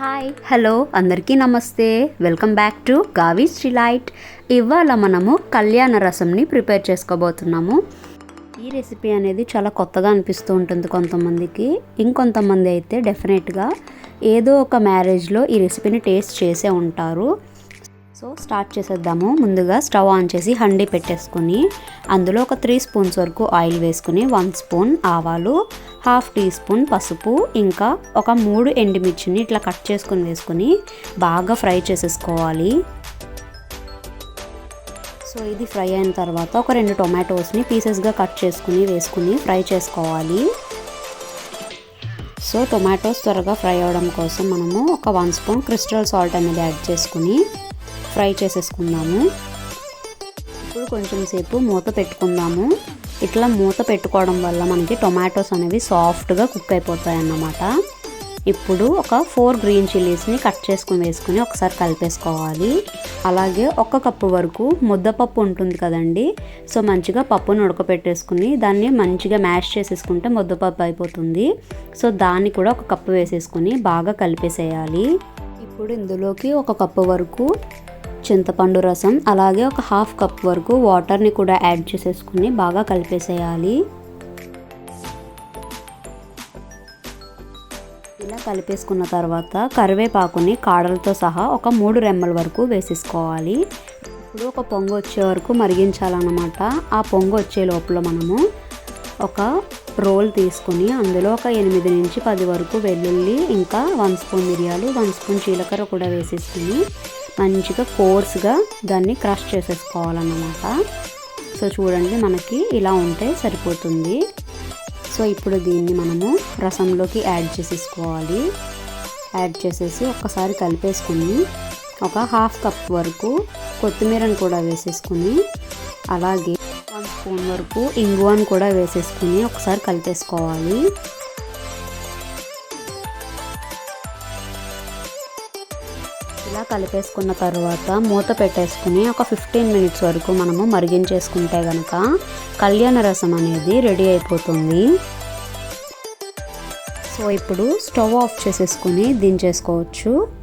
Hi. Hello అందరికీ namaste. Welcome back to గావి స్టిలైట్ ఇవాళ మనము కళ్యాణ రసంని ప్రిపేర్ చేసుకోబోతున్నాము. ఈ రెసిపీ అనేది చాలా కొత్తగా అనిపిస్తూ ఉంటుంది కొంతమందికి. ఇంకొంతమంది అయితే డెఫినెట్గా ఏదో ఒక మ్యారేజ్లో ఈ రెసిపీని టేస్ట్ చేసే ఉంటారు. సో స్టార్ట్ చేసేద్దాము. ముందుగా స్టవ్ ఆన్ చేసి హండీ పెట్టేసుకొని అందులో ఒక త్రీ స్పూన్స్ వరకు ఆయిల్ వేసుకుని వన్ స్పూన్ ఆవాలు హాఫ్ టీ స్పూన్ పసుపు ఇంకా ఒక మూడు ఎండుమిర్చిని ఇట్లా కట్ చేసుకొని వేసుకొని బాగా ఫ్రై చేసేసుకోవాలి. సో ఇది ఫ్రై అయిన తర్వాత ఒక రెండు టొమాటోస్ని పీసెస్గా కట్ చేసుకుని వేసుకుని ఫ్రై చేసుకోవాలి. సో టొమాటోస్ త్వరగా ఫ్రై అవ్వడం కోసం మనము ఒక వన్ స్పూన్ క్రిస్టల్ సాల్ట్ అనేది యాడ్ చేసుకుని ఫ్రై చేసేసుకుందాము. ఇప్పుడు కొంచెం సేపు మూత పెట్టుకుందాము. ఇట్లా మూత పెట్టుకోవడం వల్ల మనకి టొమాటోస్ అనేవి సాఫ్ట్గా కుక్ అయిపోతాయి అన్నమాట ఇప్పుడు ఒక ఫోర్ గ్రీన్ చిల్లీస్ని కట్ చేసుకుని వేసుకుని ఒకసారి కలిపేసుకోవాలి. అలాగే ఒక కప్పు వరకు ముద్దపప్పు ఉంటుంది కదండి. సో మంచిగా పప్పును ఉడకపెట్టేసుకుని దాన్ని మంచిగా మ్యాష్ చేసేసుకుంటే ముద్దపప్పు అయిపోతుంది. సో దాన్ని కూడా ఒక కప్పు వేసేసుకుని బాగా కలిపేసేయాలి. ఇప్పుడు ఇందులోకి ఒక కప్పు వరకు చింతపండు రసం అలాగే ఒక హాఫ్ కప్ వరకు వాటర్ని కూడా యాడ్ చేసేసుకుని బాగా కలిపేసేయాలి. ఇలా కలిపేసుకున్న తర్వాత కరివేపాకుని కాడలతో సహా ఒక మూడు రెమ్మల వరకు వేసేసుకోవాలి. ఇప్పుడు ఒక పొంగు వచ్చే వరకు మరిగించాలన్నమాట. ఆ పొంగు వచ్చే లోపల మనము ఒక రోల్ తీసుకుని అందులో ఒక ఎనిమిది నుంచి పది వరకు వెల్లుల్లి ఇంకా వన్ స్పూన్ మిరియాలు వన్ స్పూన్ జీలకర్ర కూడా వేసేసుకుని మంచిగా కోర్స్గా దాన్ని క్రష్ చేసేసుకోవాలన్నమాట. సో చూడండి మనకి ఇలా ఉంటే సరిపోతుంది. సో ఇప్పుడు దీన్ని మనము రసంలోకి యాడ్ చేసేసుకోవాలి. యాడ్ చేసేసి ఒక్కసారి కలిపేసుకుని ఒక హాఫ్ కప్ వరకు కొత్తిమీరను కూడా వేసేసుకుని అలాగే వన్ స్పూన్ వరకు ఇంగువను కూడా వేసేసుకుని ఒకసారి కలిపేసుకోవాలి. ఇలా కలిపేసుకున్న తర్వాత మూత పెట్టేసుకుని ఒక ఫిఫ్టీన్ మినిట్స్ వరకు మనము మరిగించేసుకుంటే కనుక కళ్యాణ రసం అనేది రెడీ అయిపోతుంది. సో ఇప్పుడు స్టవ్ ఆఫ్ చేసేసుకుని దించేసుకోవచ్చు.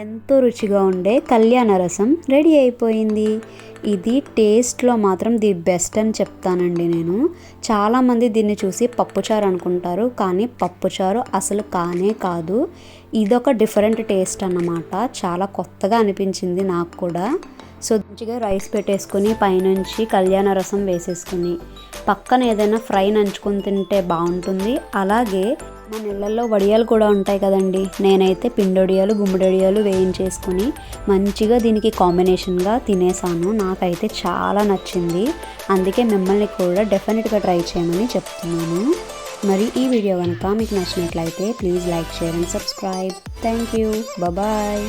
ఎంతో రుచిగా ఉండే కళ్యాణ రసం రెడీ అయిపోయింది. ఇది టేస్ట్లో మాత్రం ది బెస్ట్ అని చెప్తానండి నేను. చాలామంది దీన్ని చూసి పప్పుచారు అనుకుంటారు కానీ పప్పుచారు అసలు కానే కాదు. ఇదొక డిఫరెంట్ టేస్ట్ అన్నమాట. చాలా కొత్తగా అనిపించింది నాకు కూడా. సో మంచిగా రైస్ పెట్టేసుకుని పైనుంచి కళ్యాణ రసం వేసేసుకుని పక్కన ఏదైనా ఫ్రై నంచుకొని తింటే బాగుంటుంది. అలాగే మన ఇళ్ళల్లో వడియాలు కూడా ఉంటాయి కదండి. నేనైతే పిండొడియాలు గుమ్మడొడియాలు వేయించేసుకుని మంచిగా దీనికి కాంబినేషన్గా తినేసాను. నాకైతే చాలా నచ్చింది. అందుకే మిమ్మల్ని కూడా డెఫినెట్గా ట్రై చేయమని చెప్తున్నాను. మరి ఈ వీడియో కనుక మీకు నచ్చినట్లయితే please like share and subscribe. Thank you. Bye